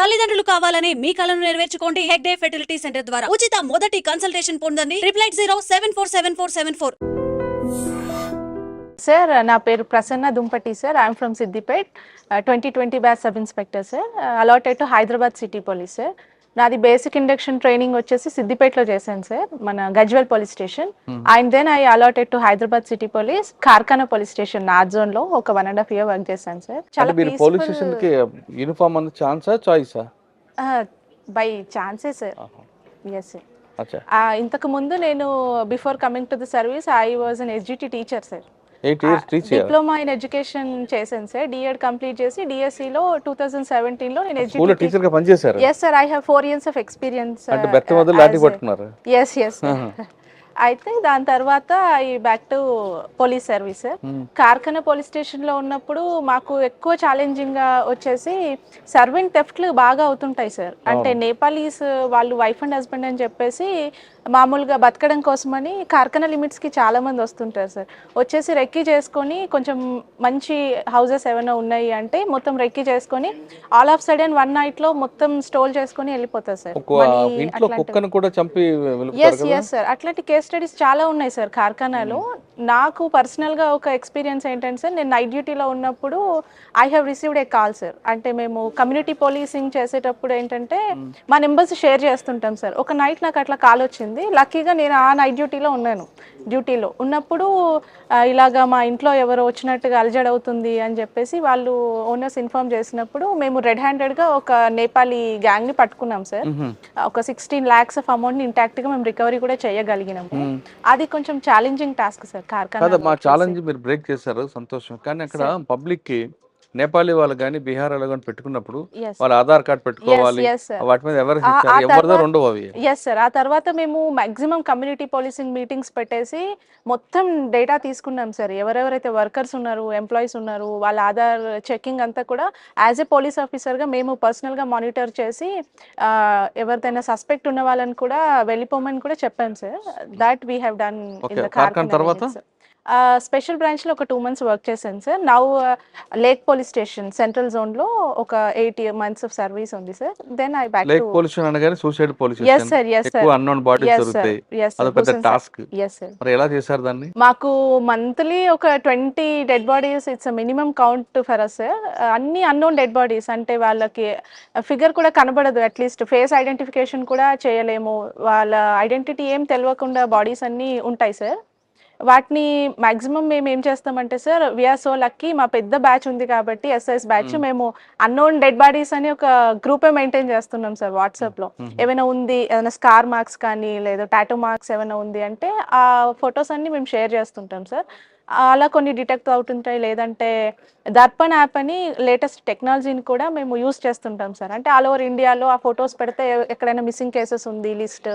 తల్లిదండ్రులు కావాలని మీ కలను నెరవేర్చుకోండి హెగ్డే ఫెర్టిలిటీ సెంటర్ ద్వారా. ఉచిత మొదటి కన్సల్టేషన్ పొందండి. Triple eight zero seven four seven four seven four. Sir నా పేరు Prasanna Dumpati sir. I'm from Siddipet twenty twenty batch sub inspector sir allotted to Hyderabad city police sir నాది basic induction training వచ్చేసి సిద్దిపేటలో చేశాను sir మన Gajwel police station. And then I allotted to Hyderabad city police Karkhana police station north జోన్లో ఒక one and half year work చేశాను sir. మీరు police స్టేషన్కి యూనిఫామ్ అన్న ఛాన్సా చాయిసా బై ఛాన్సే సార్. Yes sir. ఇంతకు ముందు నేను before coming to the service I was an SGT teacher sir. Eight years teach diploma in education చేశాను సార్. డిఎడ్ కంప్లీట్ చేసి డిఎస్సి లో టూ థౌసండ్ సెవెంటీన్లో నేను టీచర్గా పనిచేశారు? Yes sir I have four years of experience అంటే బెత్త మొదలు లాంటి పట్టుకున్నారు ఎస్ ఎస్ అయితే దాని తర్వాత ఈ back to police service Karkhana police స్టేషన్లో ఉన్నప్పుడు మాకు ఎక్కువ ఛాలెంజింగ్గా వచ్చేసి సర్వెంట్ థెఫ్ట్లు బాగా అవుతుంటాయి సార్ అంటే నేపాలీస్ వాళ్ళు వైఫ్ అండ్ హస్బెండ్ అని చెప్పేసి మామూలుగా బతకడం కోసమని కార్ఖానా లిమిట్స్కి చాలా మంది వస్తుంటారు సార్. వచ్చేసి రెక్కి చేసుకొని కొంచెం మంచి హౌసెస్ ఏమైనా ఉన్నాయి అంటే మొత్తం రెక్కి చేసుకొని ఆల్ ఆఫ్ సడన్ వన్ నైట్లో మొత్తం స్టోల్ చేసుకొని వెళ్ళిపోతారు సార్. ఇంట్లో కుక్కను కూడా చంపి ఎస్ ఎస్ సార్ అట్లాంటి కేస్ స్టడీస్ చాలా ఉన్నాయి సార్ కార్ఖానాలో. నాకు పర్సనల్గా ఒక ఎక్స్పీరియన్స్ ఏంటంటే సార్ నేను నైట్ డ్యూటీలో ఉన్నప్పుడు I have received a call sir అంటే మేము కమ్యూనిటీ పోలీసింగ్ చేసేటప్పుడు ఏంటంటే మా నెంబర్స్ షేర్ చేస్తుంటాం సార్ ఒక నైట్ నాకు అట్లా కాల్ వచ్చింది. లక్కీగా నేను ఆ నైట్ డ్యూటీలో ఉన్నాను డ్యూటీలో ఉన్నప్పుడు ఇలాగా మా ఇంట్లో ఎవరో వచ్చినట్టుగా అలజడ్ అవుతుంది అని చెప్పేసి వాళ్ళు ఓనర్స్ ఇన్ఫార్మ్ చేసినప్పుడు మేము రెడ్ హ్యాండెడ్గా ఒక నేపాలీ గ్యాంగ్ని పట్టుకున్నాం సార్ ఒక సిక్స్టీన్ ల్యాక్స్ ఆఫ్ అమౌంట్ ఇంటాక్ట్గా మేము రికవరీ కూడా చేయగలిగినాము. అది కొంచెం ఛాలెంజింగ్ టాస్క్ సార్ కార్ఖానా మా ఛాలెంజ్ మీరు బ్రేక్ చేశారు సంతోషం. కానీ అక్కడ పబ్లిక్కి నేపాలీ వాళ్ళు కానీ బీహార్ వాళ్ళు కానీ పెట్టుకున్నప్పుడు. వాళ్ళ ఆధార్ కార్డ్ పెట్టుకోవాలి. వాటి మీద ఎవరు ఎవరిదో రెండో అవి. ఎస్ సార్ ఆ తర్వాత మేము మాక్సిమం కమ్యూనిటీ పోలీసింగ్ మీటింగ్స్ పెట్టేసి మొత్తం డేటా తీసుకున్నాం సార్ ఎవరెవరైతే వర్కర్స్ ఉన్నారు ఎంప్లాయీస్ ఉన్నారు వాళ్ళ ఆధార్ చెకింగ్ అంతా కూడా యాజ్ ఎ పోలీస్ ఆఫీసర్గా మేము పర్సనల్గా మానిటర్ చేసి ఎవరిదైనా సస్పెక్ట్ ఉన్న వాళ్ళని కూడా వెళ్ళిపోమని కూడా చెప్పాం sir that we have done తర్వాత? స్పెషల్ బ్రాంచ్లో ఒక టూ మంత్స్ వర్క్ చేశాను sir. Now lake police station central జోన్లో ఒక ఎయిట్ మంత్స్ ఆఫ్ సర్వీస్ ఉంది sir. Then I back lake police అనగానే suicide police yes sir yes sir unknown bodies దొరుకుతాయి. అదొక పెద్ద టాస్క్ ఎస్ సార్ మరి ఎలా చేశారు దాన్ని? మాకు మంత్లీ ఒక twenty dead bodies it's minimum count for us sir అన్ని అన్నోన్ డెడ్ బాడీస్ అంటే వాళ్ళకి ఫిగర్ కూడా కనబడదు. అట్లీస్ట్ ఫేస్ ఐడెంటిఫికేషన్ కూడా చేయలేము. వాళ్ళ ఐడెంటిటీ ఏం తెలియకుండా బాడీస్ అన్నీ ఉంటాయి సార్ వాటిని మాక్సిమం మేము ఏం చేస్తామంటే సార్ విఆర్ సో లక్కీ మా పెద్ద బ్యాచ్ ఉంది కాబట్టి ఎస్ఎస్ బ్యాచ్ మేము అన్నోన్ డెడ్ బాడీస్ అని ఒక గ్రూపే మెయింటైన్ చేస్తున్నాం సార్ వాట్సాప్లో. ఏమైనా ఉంది ఏమైనా స్కార్ మార్క్స్ కానీ లేదా టాటూ మార్క్స్ ఏమైనా ఉంది అంటే ఆ ఫొటోస్ అన్ని మేము షేర్ చేస్తుంటాం సార్ అలా కొన్ని డిటెక్ట్ అవుతుంటాయి లేదంటే దర్పణ్ యాప్ అని లేటెస్ట్ టెక్నాలజీని కూడా మేము యూస్ చేస్తుంటాం సార్ అంటే ఆల్ ఓవర్ ఇండియాలో ఆ ఫొటోస్ పెడితే ఎక్కడైనా మిస్సింగ్ కేసెస్ ఉంది లిస్ట్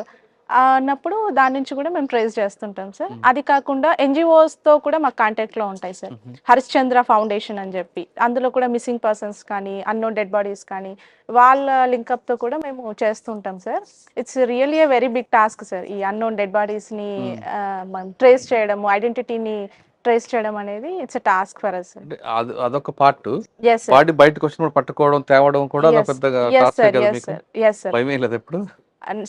అన్నప్పుడు దాని నుంచి కూడా మేము ట్రేస్ చేస్తుంటాం సార్. అది కాకుండా NGOs తో కూడా మాకు కాంటాక్ట్లో ఉంటాయి సార్. హరిశ్చంద్ర ఫౌండేషన్ అని చెప్పి. అందులో కూడా మిస్సింగ్ పర్సన్స్ కానీ అన్నోన్ డెడ్ బాడీస్ కానీ వాళ్ళ లింకప్తో కూడా మేము చేస్తుంటాం sir. It's really a very big task sir ఈ అన్నోన్ డెడ్ బాడీస్ని ట్రేస్ చేయడము ఐడెంటిటీని ట్రేస్ చేయడం అనేది ఇట్స్ టాస్క్ ఫర్ అస్ అదొక పార్ట్. బాడీ బయటకు వచ్చినప్పుడు పట్టుకోవడం తేవడం కూడా పెద్దగా ఎప్పుడు?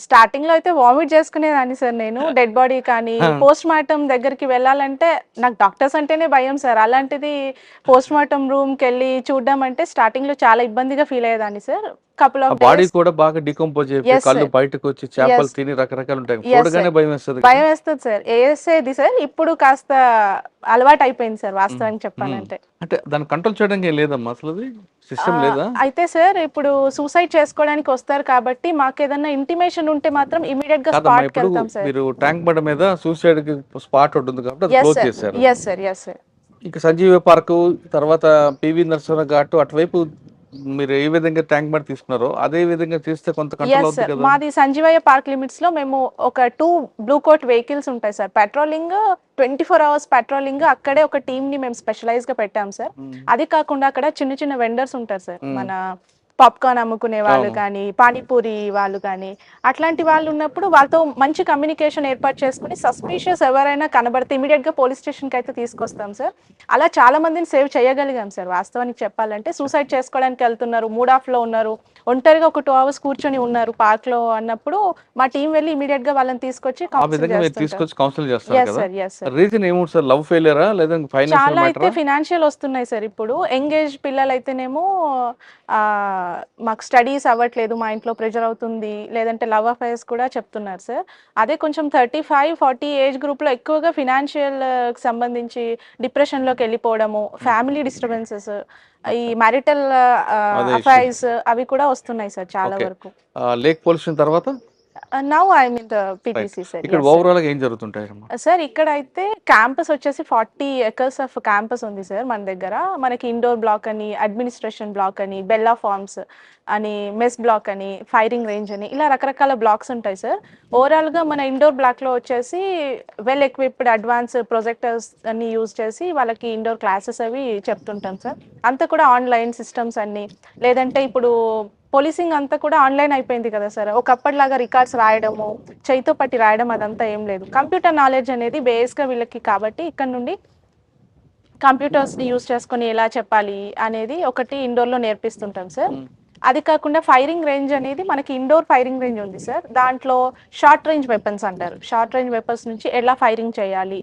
స్టార్టింగ్లో అయితే వామిట్ చేసుకునేదాన్ని సార్ నేను డెడ్ బాడీ కానీ పోస్ట్ మార్టం దగ్గరికి వెళ్ళాలంటే నాకు డాక్టర్స్ అంటేనే భయం సార్. అలాంటిది పోస్ట్ మార్టం రూమ్కి వెళ్ళి చూడడం అంటే స్టార్టింగ్లో చాలా ఇబ్బందిగా ఫీల్ అయ్యేదాన్ని సార్. కపుల్ ఆఫ్ బాడీ కూడా బాగా డికంపోజ్ అయిపోయి Yes, కళ్ళు. బయటకు వచ్చి చేపలు Yes. తిని రకరకాలు ఉంటాయి Yes, చూడగానే. భయం వేస్తుంది భయం వేస్తుంది సార్ వేసేది సార్ ఇప్పుడు కాస్త అలవాటు అయిపోయింది సార్ వాస్తవానికి చెప్పాలంటే. అంటే దాన్ని కంట్రోల్ చేయడానికి లేదమ్మా అసలు సిస్టమ్ లేదా? అయితే సార్ ఇప్పుడు సూసైడ్ చేసుకోవడానికి వస్తారు కాబట్టి మాకు ఏదైనా ఇంటిమేషన్ ఉంటే మాత్రం ఇమీడియట్గా స్పాట్ వెళ్తాం సార్ మీరు ట్యాంక్ బండ మీద సూసైడ్కి స్పాట్ ఉంటుంది కాబట్టి క్లోజ్ సార్ చేశారు. ఎస్ సార్ ఎస్ సార్ ఇంకా సంజీవ పార్క్ తర్వాత పివి నరసింహ ఘాట్ అటువైపు మీరు ఏ విధంగా ట్యాంక్ బండ్ తీసుకున్నారో అదే విధంగా చేస్తే కొంత కంట్రోల్ అవుతుంది కదా? మాది సంజీవయ్య పార్క్ లిమిట్స్లో మేము ఒక టూ బ్లూ కోట్ వెహికల్స్ ఉంటాయి sir patrolling twenty four hours patrolling అక్కడే ఒక టీమ్ని మేము స్పెషలైజ్గా పెట్టాం సార్ అది కాకుండా అక్కడ చిన్న చిన్న వెండర్స్ ఉంటారు సార్ మన పాప్కార్న్ అమ్ముకునే వాళ్ళు. కానీ పానీపూరి వాళ్ళు కానీ అట్లాంటి వాళ్ళు ఉన్నప్పుడు వాళ్ళతో మంచి కమ్యూనికేషన్ ఏర్పాటు చేసుకుని సస్పీషియస్ ఎవరైనా కనబడితే ఇమీడియట్గా పోలీస్ స్టేషన్కి అయితే తీసుకొస్తాం సార్ అలా చాలా మందిని సేవ్ చేయగలిగాం సార్ వాస్తవానికి చెప్పాలంటే సూసైడ్ చేసుకోవడానికి వెళ్తున్నారు మూడ్ ఆఫ్లో ఉన్నారు ఒంటరిగా ఒక టూ అవర్స్ కూర్చొని ఉన్నారు పార్క్లో అన్నప్పుడు మా టీం వెళ్ళి ఇమీడియట్గా వాళ్ళని తీసుకొచ్చి కౌన్సిల్ చేస్తారు రీజన్ ఏముంది సార్ లవ్ ఫెయిలియరా లేదా ఫైనాన్షియల్ చాలా అయితే ఫినాన్షియల్ వస్తున్నాయి సార్ ఇప్పుడు. ఎంగేజ్ పిల్లలు అయితేనేమో ఆ, మాకు స్టడీస్ అవ్వట్లేదు మా ఇంట్లో ప్రెషర్ అవుతుంది లేదంటే లవ్ అఫైర్స్ కూడా చెప్తున్నారు సార్. అదే కొంచెం థర్టీ ఫైవ్ ఫార్టీ ఏజ్ గ్రూప్లో ఎక్కువగా ఫినాన్షియల్ సంబంధించి డిప్రెషన్లోకి వెళ్ళిపోవడము ఫ్యామిలీ డిస్టర్బెన్సెస్ ఈ మ్యారిటల్. అఫైర్స్ అవి కూడా వస్తున్నాయి సార్ చాలా. వరకు. లేక్ పొల్యూషన్ తర్వాత? Now I mean the PTC sir ఇక్కడ ఓవరాల్గా ఏం జరుగుతుంటాయి సార్ ఇక్కడ అయితే క్యాంపస్ వచ్చేసి ఫార్టీ ఎకర్స్ ఆఫ్ క్యాంపస్ ఉంది సార్ మన దగ్గర. మనకి ఇండోర్ బ్లాక్ అని అడ్మినిస్ట్రేషన్ బ్లాక్ అని బెల్లా ఫార్మ్స్ అని మెస్ బ్లాక్ అని ఫైరింగ్ రేంజ్ అని ఇలా రకరకాల బ్లాక్స్ ఉంటాయి సార్ ఓవరాల్గా మన ఇండోర్ బ్లాక్లో వచ్చేసి వెల్ ఎక్విప్డ్ అడ్వాన్స్ ప్రొజెక్టర్స్ అన్ని యూజ్ చేసి వాళ్ళకి ఇండోర్ క్లాసెస్ అవి చెప్తుంటాం సార్ అంతా కూడా ఆన్లైన్ సిస్టమ్స్ అన్ని. లేదంటే ఇప్పుడు పోలీసింగ్ అంతా కూడా ఆన్లైన్ అయిపోయింది కదా సార్ ఒకప్పటిలాగా రికార్డ్స్ రాయడము చేయితో పట్టి రాయడం అదంతా ఏం లేదు. కంప్యూటర్ నాలెడ్జ్ అనేది బేస్గా వీళ్ళకి కాబట్టి ఇక్కడ నుండి కంప్యూటర్స్ని యూస్ చేసుకొని ఎలా చెప్పాలి అనేది ఒకటి ఇండోర్లో నేర్పిస్తుంటాం సార్ అది కాకుండా ఫైరింగ్ రేంజ్ అనేది మనకి ఇండోర్ ఫైరింగ్ రేంజ్ ఉంది సార్. దాంట్లో షార్ట్ రేంజ్ వెపన్స్ అంటారు. షార్ట్ రేంజ్ వెపన్స్ నుంచి ఎలా ఫైరింగ్ చేయాలి?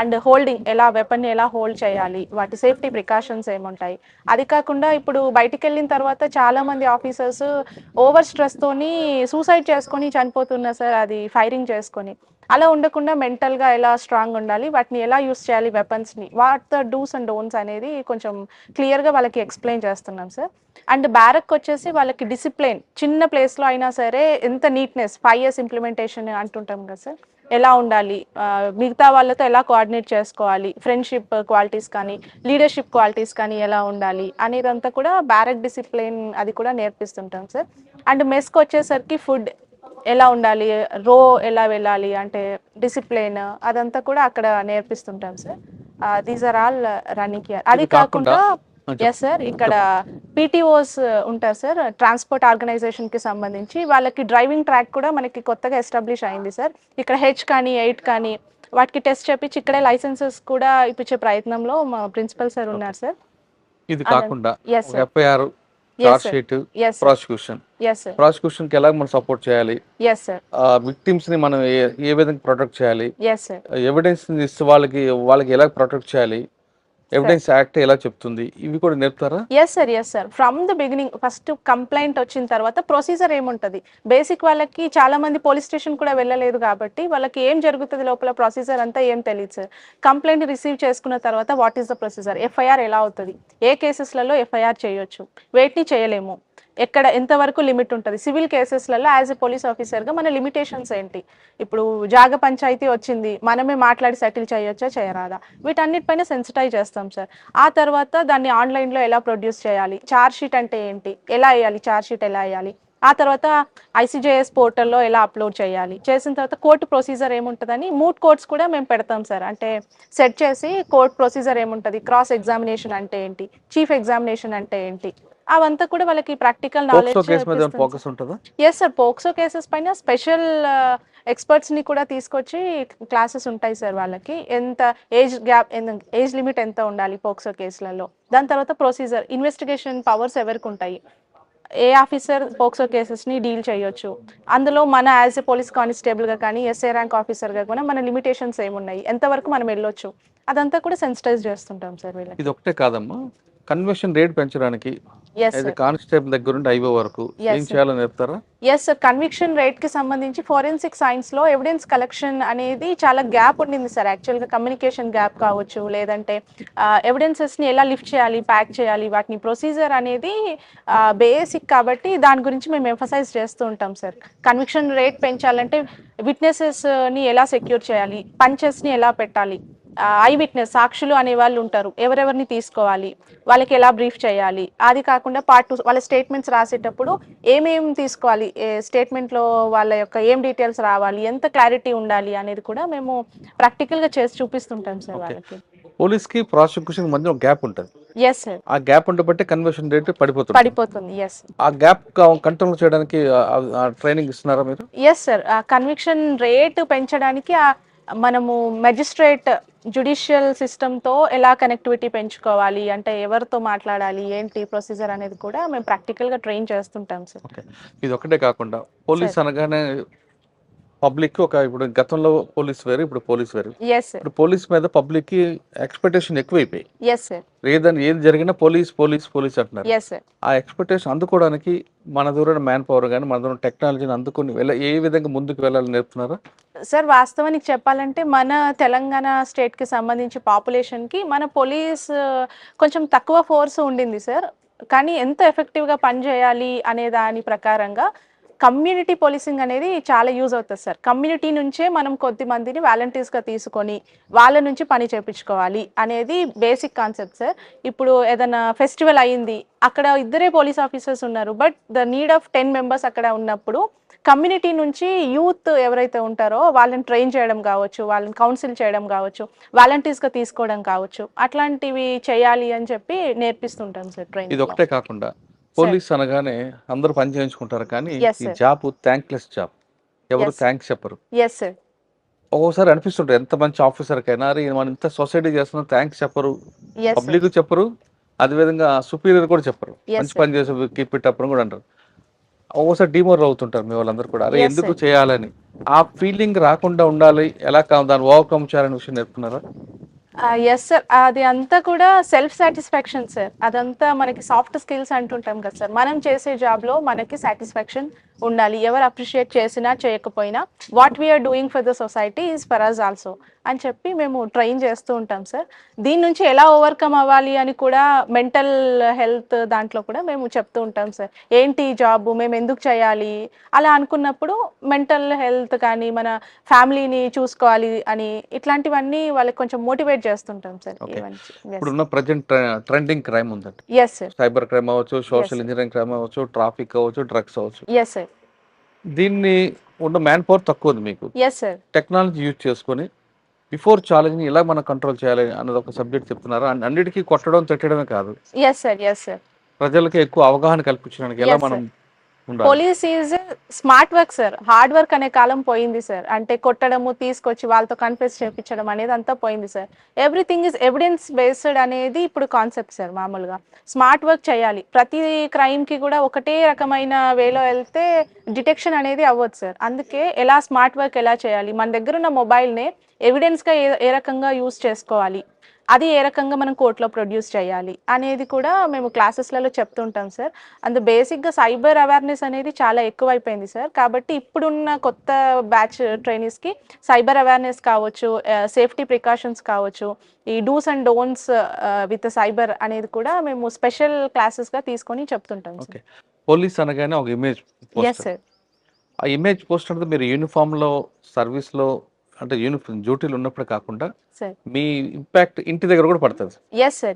అండ్ హోల్డింగ్ ఎలా వెపన్ ఎలా హోల్డ్ చేయాలి? వాటి సేఫ్టీ ప్రికాషన్స్ ఏముంటాయి? అది కాకుండా ఇప్పుడు బయటికి వెళ్ళిన తర్వాత చాలా మంది ఆఫీసర్స్ ఓవర్ స్ట్రెస్ తోని సూసైడ్ చేసుకొని చనిపోతున్నారు సార్ అది ఫైరింగ్ చేసుకొని. అలా ఉండకుండా మెంటల్గా ఎలా స్ట్రాంగ్ ఉండాలి వాటిని ఎలా యూస్ చేయాలి వెపన్స్ని what the dos and don'ts అనేది కొంచెం క్లియర్గా వాళ్ళకి ఎక్స్ప్లెయిన్ చేస్తున్నాం సార్ అండ్ బ్యారక్ వచ్చేసి వాళ్ళకి డిసిప్లిన్ చిన్న ప్లేస్లో అయినా సరే ఎంత నీట్నెస్ ఫైవ్ ఇయర్స్ ఇంప్లిమెంటేషన్ అంటుంటాం కదా సార్ ఎలా ఉండాలి? మిగతా వాళ్ళతో ఎలా కోఆర్డినేట్ చేసుకోవాలి? ఫ్రెండ్షిప్ క్వాలిటీస్ కానీ లీడర్షిప్ క్వాలిటీస్ కానీ ఎలా ఉండాలి? అనేదంతా కూడా బ్యారక్ డిసిప్లిన్ అది కూడా నేర్పిస్తుంటాం సార్ అండ్ మెస్కి వచ్చేసరికి ఫుడ్ ఎలా ఉండాలి? రో ఎలా వెళ్ళాలి? అంటే డిసిప్లిన్ అదంతా కూడా అక్కడ నేర్పిస్తుంటాం sir. These are all running అది కాకుండా-. ఎస్ సార్ ఇక్కడ పీటీఓస్ ఉంటారు సార్. ట్రాన్స్పోర్ట్ ఆర్గనైజేషన్కి సంబంధించి వాళ్ళకి డ్రైవింగ్ ట్రాక్ కూడా మనకి కొత్తగా ఎస్టాబ్లిష్ అయింది సార్. ఇక్కడ హెచ్ కానీ ఎయిట్ కానీ వాటికి టెస్ట్ చేపించి ఇక్కడే లైసెన్సెస్ కూడా ఇప్పించే ప్రయత్నంలో మా ప్రిన్సిపల్ సార్ ఉన్నారు సార్. ఇది. కాకుండా ఎఫ్ఐఆర్ చార్జ్. షీట్ ప్రాసిక్యూషన్ ప్రాసిక్యూషన్కి ఎలా మనం సపోర్ట్ చేయాలి? విక్టిమ్స్ని మనం ఏ- విధంగా ప్రొటెక్ట్ చేయాలి? ఎవిడెన్స్ ఇస్తే వాళ్ళకి వాళ్ళకి ఎలా ప్రొటెక్ట్ చేయాలి? ఎవిడెన్స్ యాక్ట్ ఎలా చెప్తుంది? ఇవి కూడా నేర్పుతారా? Yes sir yes sir from the beginning first complaint వచ్చిన తర్వాత ప్రొసీజర్ ఏముంటుంది? బేసిక్ వాళ్ళకి చాలా మంది పోలీస్ స్టేషన్ కూడా వెళ్ళలేదు కాబట్టి వాళ్ళకి ఏం జరుగుతుంది లోపల ప్రొసీజర్ అంతా ఏం తెలియదు సార్ కంప్లైంట్ రిసీవ్ చేసుకున్న తర్వాత what is the procedure FIR ఎలా అవుతుంది? ఏ కేసెస్లలో ఎఫ్ఐఆర్ చేయొచ్చు? వేటిని చేయలేము. ఎక్కడ ఎంతవరకు లిమిట్ ఉంటుంది? సివిల్ కేసెస్లలో యాజ్ ఎ పోలీస్ ఆఫీసర్గా మన లిమిటేషన్స్ ఏంటి? ఇప్పుడు జాగ పంచాయతీ వచ్చింది మనమే మాట్లాడి సెటిల్ చేయొచ్చా చేయరాదా? వీటన్నిటిపైన సెన్సిటైజ్ చేస్తాం సార్. ఆ తర్వాత దాన్ని ఆన్లైన్లో ఎలా ప్రొడ్యూస్ చేయాలి? చార్జ్ షీట్ అంటే ఏంటి? ఎలా వేయాలి? చార్జ్ షీట్ ఎలా వేయాలి? ఆ తర్వాత ఐసీజేఎస్ పోర్టల్లో ఎలా అప్లోడ్ చేయాలి? చేసిన తర్వాత కోర్టు ప్రొసీజర్ ఏముంటుందని మూట్ కోర్ట్స్ కూడా మేము పెడతాం సార్. అంటే సెట్ చేసి కోర్ట్ ప్రొసీజర్ ఏముంటుంది? క్రాస్ ఎగ్జామినేషన్ అంటే ఏంటి? చీఫ్ ఎగ్జామినేషన్ అంటే ఏంటి? అవంతా కూడా వాళ్ళకి ప్రాక్టికల్ నాలెడ్జ్ ఫోకస్ ఉంటుందా? ఎస్ సార్ పోక్సో కేసెస్ పైన స్పెషల్ ఎక్స్పర్ట్స్ని కూడా తీసుకొచ్చి క్లాసెస్ ఉంటాయి సార్ వాళ్ళకి. ఎంత ఏజ్ గ్యాప్ ఏజ్ లిమిట్ ఎంత ఉండాలి పోక్సో కేసులలో దాని తర్వాత ప్రొసీజర్ ఇన్వెస్టిగేషన్ పవర్స్ ఎవరికి ఉంటాయి? ఏ ఆఫీసర్ పోక్సో కేసెస్ని డీల్ చేయొచ్చు? అందులో మన యాజ్ ఎ పోలీస్ కానిస్టేబుల్గా కానీ ఎస్ఏ ర్యాంక్ ఆఫీసర్గా కూడా మన లిమిటేషన్స్ ఏమున్నాయి? ఎంతవరకు మనం వెళ్ళొచ్చు? అదంతా కూడా సెన్సిటైజ్ చేస్తుంటాం సార్ వీళ్ళకి. ఇది ఒకటే కాదమ్మా. కన్వర్షన్ రేట్ పెంచడానికి కానిస్టేబుల్ దగ్గర నుండి ఐవో వరకు ఏం sir. చేయాలో నేర్పుతారా? ఎస్ సార్ కన్విక్షన్ రేట్కి సంబంధించి ఫోరెన్సిక్ సైన్స్లో ఎవిడెన్స్ కలెక్షన్ అనేది చాలా గ్యాప్ ఉండింది సార్ యాక్చువల్గా కమ్యూనికేషన్ గ్యాప్ కావచ్చు లేదంటే ఎవిడెన్సెస్ని ఎలా లిఫ్ట్ చేయాలి ప్యాక్ చేయాలి వాటిని ప్రొసీజర్ అనేది బేసిక్ కాబట్టి దాని గురించి మేము ఎంఫసైజ్ చేస్తూ ఉంటాం సార్ కన్విక్షన్ రేట్ పెంచాలంటే విట్నెసెస్ని ఎలా సెక్యూర్ చేయాలి పంచెస్ని ఎలా పెట్టాలి ఐ విట్నెస్ సాక్షులు అనే వాళ్ళు ఉంటారు. ఎవరెవరిని తీసుకోవాలి? వాళ్ళకి ఎలా బ్రీఫ్ చేయాలి? అది కాకుండా పార్ట్ టూ వాళ్ళ స్టేట్మెంట్స్ రాసేటప్పుడు ఏమేం తీసుకోవాలి? స్టేట్మెంట్లో వాళ్ళ యొక్క ఏం డీటెయిల్స్ రావాలి? ఎంత క్లారిటీ ఉండాలి? అనేది కూడా మేము ప్రాక్టికల్గా చేసి చూపిస్తుంటాం సార్. వాళ్ళకి. పోలీస్కి ప్రాసిక్యూషన్ మధ్య ఒక గ్యాప్ ఉంటుంది. ఎస్ సార్ ఆ గ్యాప్ ఉంటే బట్టి కన్వర్షన్ రేట్ పడిపోతుంది. పడిపోతుంది ఎస్ ఆ గ్యాప్ కంట్రోల్ చేయడానికి ట్రైనింగ్ ఇస్తున్నారా మీరు? ఎస్ సార్ ఆ కన్విక్షన్ రేట్ పెంచడానికి ఆ మనము మెజిస్ట్రేట్ జుడిషియల్ సిస్టమ్తో ఎలా కనెక్టివిటీ పెంచుకోవాలి? అంటే ఎవరితో మాట్లాడాలి? ఏంటి ప్రొసీజర్ అనేది కూడా మేము ప్రాక్టికల్గా ట్రైన్ చేస్తుంటాం సార్ ఇది ఒకటే కాకుండా పోలీస్ అనగానే పబ్లిక్ ఒక ఇప్పుడు గతంలో పోలీస్ వేరు ఇప్పుడు పోలీస్ వేరు. ఇప్పుడు పోలీస్ మీద పబ్లిక్కి ఎక్స్పెక్టేషన్ ఎక్కువైపోయి. ఎస్ సార్ ఏదని ఏది జరిగినా పోలీస్ పోలీస్ పోలీస్ అంటున్నారు. ఆ ఎక్స్పెక్టేషన్ అందుకోవడానికి మన దూరం మ్యాన్ పవర్ కానీ మన దూరం టెక్నాలజీని అందుకుని ఏ విధంగా ముందుకు వెళ్ళాలని నేర్పుతున్నారా సార్ వాస్తవానికి చెప్పాలంటే మన తెలంగాణ స్టేట్కి సంబంధించి పాపులేషన్కి మన పోలీస్ కొంచెం తక్కువ ఫోర్స్ ఉండింది సార్ కానీ ఎంత ఎఫెక్టివ్గా పనిచేయాలి అనే దాని ప్రకారంగా కమ్యూనిటీ పోలీసింగ్ అనేది చాలా యూజ్ అవుతుంది సార్. కమ్యూనిటీ నుంచే మనం కొద్ది మందిని వాలంటీర్స్గా తీసుకొని వాళ్ళ నుంచి పని చేపించుకోవాలి అనేది బేసిక్ కాన్సెప్ట్ సార్. ఇప్పుడు ఏదైనా ఫెస్టివల్ అయ్యింది అక్కడ ఇద్దరే పోలీస్ ఆఫీసర్స్ ఉన్నారు but the need of ten members అక్కడ ఉన్నప్పుడు కమ్యూనిటీ నుంచి యూత్ ఎవరైతే ఉంటారో వాళ్ళని ట్రైన్ చేయడం కావచ్చు వాళ్ళని కౌన్సిల్ చేయడం కావచ్చు వాలంటీర్స్గా తీసుకోవడం కావచ్చు అట్లాంటివి చేయాలి అని చెప్పి నేర్పిస్తుంటాం సార్ ఇది ఒకటే కాకుండా పోలీస్ అనగానే అందరూ పని చేయించుకుంటారు కానీ ఈ. Job thankless job. ఎవరు. థ్యాంక్స్ చెప్పరు. ఎస్ సార్ ఒక్కోసారి అనిపిస్తుంటారు ఎంత మంచి ఆఫీసర్ కైనా అరే మనం ఇంత సొసైటీ చేస్తున్నాం థ్యాంక్స్ చెప్పరు. ఎస్ పబ్లిక్ చెప్పరు. అదేవిధంగా సుపీరియర్ కూడా చెప్పరు. మంచి. పని చేసే కీప్ ఇట్ అప్ అని కూడా అంటారు. ఒక్కోసారి డిమోర్ అవుతుంటారు మీ వాళ్ళందరూ కూడా. అరే ఎందుకు. చేయాలని? ఆ ఫీలింగ్ రాకుండా ఉండాలి. ఎలా కా- దాన్ని ఓవర్కమ్ చేయాలనే విషయం నేర్పుతున్నారా? ఎస్ సార్ అది అంతా కూడా సెల్ఫ్ సాటిస్ఫాక్షన్ సార్ అదంతా మనకి సాఫ్ట్ స్కిల్స్ అంటుంటాం కదా సార్ మనం చేసే జాబ్లో మనకి సాటిస్ఫాక్షన్ ఉండాలి. ఎవరు అప్రిషియేట్ చేసినా చేయకపోయినా what we're doing for the society is for us also అని చెప్పి మేము ట్రైన్ చేస్తూ ఉంటాం సార్ దీని నుంచి ఎలా ఓవర్కమ్ అవ్వాలి అని కూడా మెంటల్ హెల్త్ దాంట్లో కూడా మేము చెప్తూ ఉంటాం సార్ ఏంటి జాబ్ మేము ఎందుకు చేయాలి? అలా అనుకున్నప్పుడు మెంటల్ హెల్త్ కానీ మన ఫ్యామిలీని చూసుకోవాలి అని ఇట్లాంటివన్నీ వాళ్ళకి కొంచెం మోటివేట్ చేస్తుంటాం సార్ ఇప్పుడున్న ప్రజెంట్ ట్రెండింగ్ క్రైమ్ ఉందండి. ఎస్ సార్ సైబర్ క్రైమ్ అవ్వచ్చు సోషల్. ఇంజనీరింగ్ క్రైమ్ అవ్వచ్చు ట్రాఫిక్ అవ్వచ్చు డ్రగ్స్ అవ్వచ్చు. ఎస్ సార్ దీన్ని ఉన్న మ్యాన్ పవర్ తక్కువ ఉంది మీకు. టెక్నాలజీ యూజ్ చేసుకొని బిఫోర్ ఛాలెంజ్ని ఎలా మనం కంట్రోల్ చేయాలి అన్నది ఒక సబ్జెక్ట్ చెప్తున్నారు? అన్- అన్నిటికీ కొట్టడం తిట్టడమే కాదు. ప్రజలకి ఎక్కువ అవగాహన కల్పించడానికి ఎలా మనం police is smart work sir hard work అనే కాలం పోయింది సార్ అంటే కొట్టడము తీసుకొచ్చి వాళ్ళతో కన్ఫ్యూస్ చేయించడం అనేది అంతా పోయింది sir everything is evidence based అనేది ఇప్పుడు కాన్సెప్ట్ సార్ మామూలుగా. స్మార్ట్ వర్క్ చేయాలి. ప్రతి క్రైమ్కి కూడా ఒకటే రకమైన వేలో వెళ్తే డిటెక్షన్ అనేది అవ్వదు సార్ అందుకే ఎలా స్మార్ట్ వర్క్ ఎలా చేయాలి? మన దగ్గర ఉన్న మొబైల్నే ఎవిడెన్స్గా ఏ ఏ రకంగా యూస్ చేసుకోవాలి? అది ఏ రకంగా మనం కోర్టులో ప్రొడ్యూస్ చేయాలి అనేది కూడా మేము క్లాసెస్లలో చెప్తుంటాం సార్. అండ్ బేసిక్గా సైబర్ అవేర్నెస్ అనేది చాలా ఎక్కువైపోయింది సార్. కాబట్టి ఇప్పుడున్న కొత్త బ్యాచ్ ట్రైనీస్కి సైబర్ అవేర్నెస్ కావచ్చు సేఫ్టీ ప్రికాషన్స్ కావచ్చు ఈ dos and don'ts with cyber అనేది కూడా మేము స్పెషల్ క్లాసెస్గా తీసుకొని చెప్తుంటాం సార్. పోలీస్ అనగానే ఒక ఇమేజ్ ఎస్ సార్ ఆ ఇమేజ్ పోస్ట్ అంటే మీరు యూనిఫామ్లో సర్వీస్లో అంటే యూనిఫామ్ డ్యూటీలు ఉన్నప్పుడు కాకుండా మీ ఇంపాక్ట్ ఇంటి దగ్గర కూడా పడుతుంది.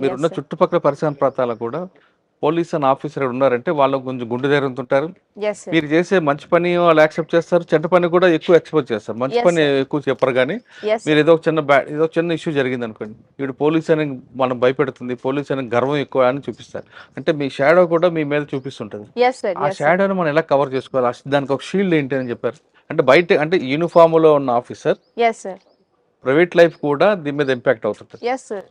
మీరున్న చుట్టుపక్కల పరిసర ప్రాంతాలకు కూడా పోలీస్ అని ఆఫీసర్ ఉన్నారంటే వాళ్ళకు కొంచెం గుండె ధైర్యంతో ఉంటారు మీరు చేసే మంచి పని వాళ్ళు యాక్సెప్ట్ చేస్తారు. చెడ్డ పని కూడా ఎక్కువ ఎక్స్పోజ్ చేస్తారు. మంచి పని. ఎక్కువ చెప్పరు కానీ మీరు ఏదో ఒక చిన్న బ్యా ఏదో ఒక చిన్న ఇష్యూ జరిగింది అనుకోండి ఇప్పుడు పోలీస్ అని మనం భయపెడుతుంది పోలీస్ అని గర్వం ఎక్కువ అని చూపిస్తారు. అంటే మీ షాడో కూడా మీ మీద చూపిస్తుంటది. ఆ షాడోని మనం ఎలా కవర్ చేసుకోవాలి? దానికి ఒక షీల్డ్ ఏంటి అని చెప్పారు. అంటే బయట అంటే యూనిఫామ్లో ఉన్న officer yes sir private life కూడా దీని మీద ఇంపాక్ట్ అవుతుంది.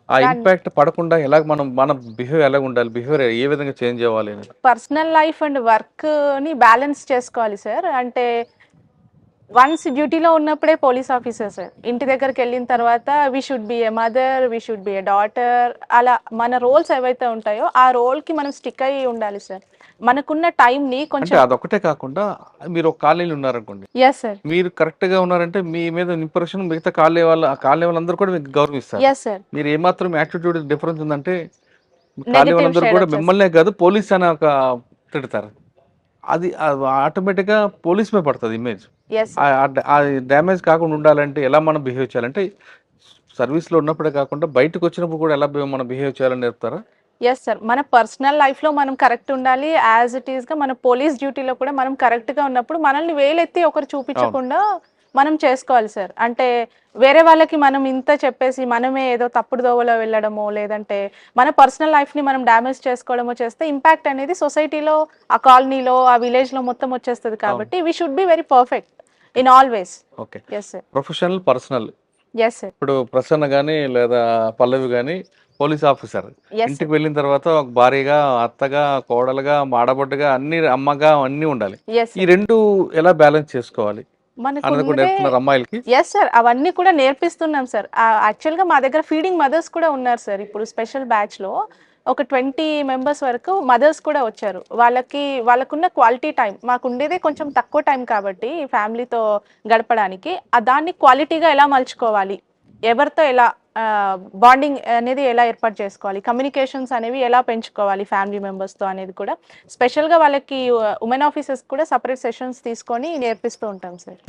ఆ ఇంపాక్ట్ పడకుండా ఎలా మనం మన బిహేవియర్ ఎలా ఉండాలి బిహేవియర్ ఏ విధంగా చేంజ్ అవ్వాలి పర్సనల్ లైఫ్ అండ్ వర్క్ని బ్యాలెన్స్ చేసుకోవాలి సార్ అంటే వన్స్ డ్యూటీలో ఉన్నప్పుడే పోలీస్ ఆఫీసర్ సార్ ఇంటి దగ్గరికి వెళ్ళిన తర్వాత we should be a mother we should be a daughter అలా మన రోల్స్ ఏవైతే ఉంటాయో ఆ రోల్కి మనం స్టిక్ అయ్యి ఉండాలి సార్ మనకున్న time ని అంటే కొంచెం అదొకటే కాకుండా మీరు ఒక కాలనీలో ఉన్నారనుకోండి. ఎస్ సార్ మీరు కరెక్ట్గా ఉన్నారంటే మీ మీద ఇంప్రెషన్ మిగతా కాలనీ వాళ్ళ ఆ కాలనీ వాళ్ళందరూ కూడా మీకు గౌరవిస్తారు. ఎస్ సార్ మీరు ఏమాత్రం యాటిట్యూడ్ డిఫరెన్స్ ఉందంటే కాలనీ వాళ్ళందరూ కూడా. మిమ్మల్నే కాదు పోలీస్ అని ఒక తిడతారు. అది ఆటోమేటిక్గా పోలీస్ మీద పడుతుంది ఇమేజ్ ఆ డ్యామేజ్ కాకుండా ఉండాలంటే ఎలా మనం బిహేవ్ చేయాలంటే సర్వీస్లో ఉన్నప్పుడే కాకుండా బయటకు వచ్చినప్పుడు కూడా ఎలా మనం బిహేవ్ చేయాలని నేర్పుతారా? ఎస్ సార్ మన పర్సనల్ లైఫ్లో మనం కరెక్ట్ ఉండాలి. యాజ్ ఇట్ ఈస్గా మన పోలీస్ డ్యూటీలో కూడా మనం కరెక్ట్గా ఉన్నప్పుడు మనల్ని వేలెత్తి ఒకరు చూపించకుండా మనం చేసుకోవాలి సార్ అంటే వేరే వాళ్ళకి మనం ఇంత చెప్పేసి మనమే ఏదో తప్పుడు దోవలో వెళ్ళడమో లేదంటే మన పర్సనల్ లైఫ్ని మనం డ్యామేజ్ చేసుకోవడమో చేస్తే ఇంపాక్ట్ అనేది సొసైటీలో ఆ కాలనీలో ఆ విలేజ్లో మొత్తం వచ్చేస్తుంది కాబట్టి we should be very perfect in all ways okay yes sir professional personal ఇప్పుడు ప్రసన్న కానీ లేదా పల్లవి కానీ పోలీస్ ఆఫీసర్. ఇంటికి వెళ్ళిన తర్వాత ఒక భార్యగా అత్తగా కోడలుగా మాడబడ్డగా అన్ని అమ్మగా అన్ని ఉండాలి. ఈ రెండు ఎలా బ్యాలెన్స్ చేసుకోవాలి? అమ్మాయిలకి. ఎస్ సార్ అవన్నీ కూడా నేర్పిస్తున్నాం సార్ యాక్చువల్గా మా దగ్గర ఫీడింగ్ మదర్స్ కూడా ఉన్నారు సార్ ఇప్పుడు స్పెషల్ బ్యాచ్లో ఒక ట్వంటీ మెంబర్స్ వరకు మదర్స్ కూడా వచ్చారు. వాళ్ళకి వాళ్ళకున్న క్వాలిటీ టైం మాకు ఉండేదే కొంచెం తక్కువ టైం కాబట్టి ఫ్యామిలీతో గడపడానికి ఆ దాన్ని క్వాలిటీగా ఎలా మలుచుకోవాలి ఎవరితో ఎలా బాండింగ్ అనేది ఎలా ఏర్పాటు చేసుకోవాలి కమ్యూనికేషన్స్ అనేవి ఎలా పెంచుకోవాలి ఫ్యామిలీ మెంబర్స్తో అనేది కూడా స్పెషల్గా వాళ్ళకి ఉమెన్ ఆఫీసర్స్ కూడా సపరేట్ సెషన్స్ తీసుకొని నేర్పిస్తూ ఉంటాం సార్.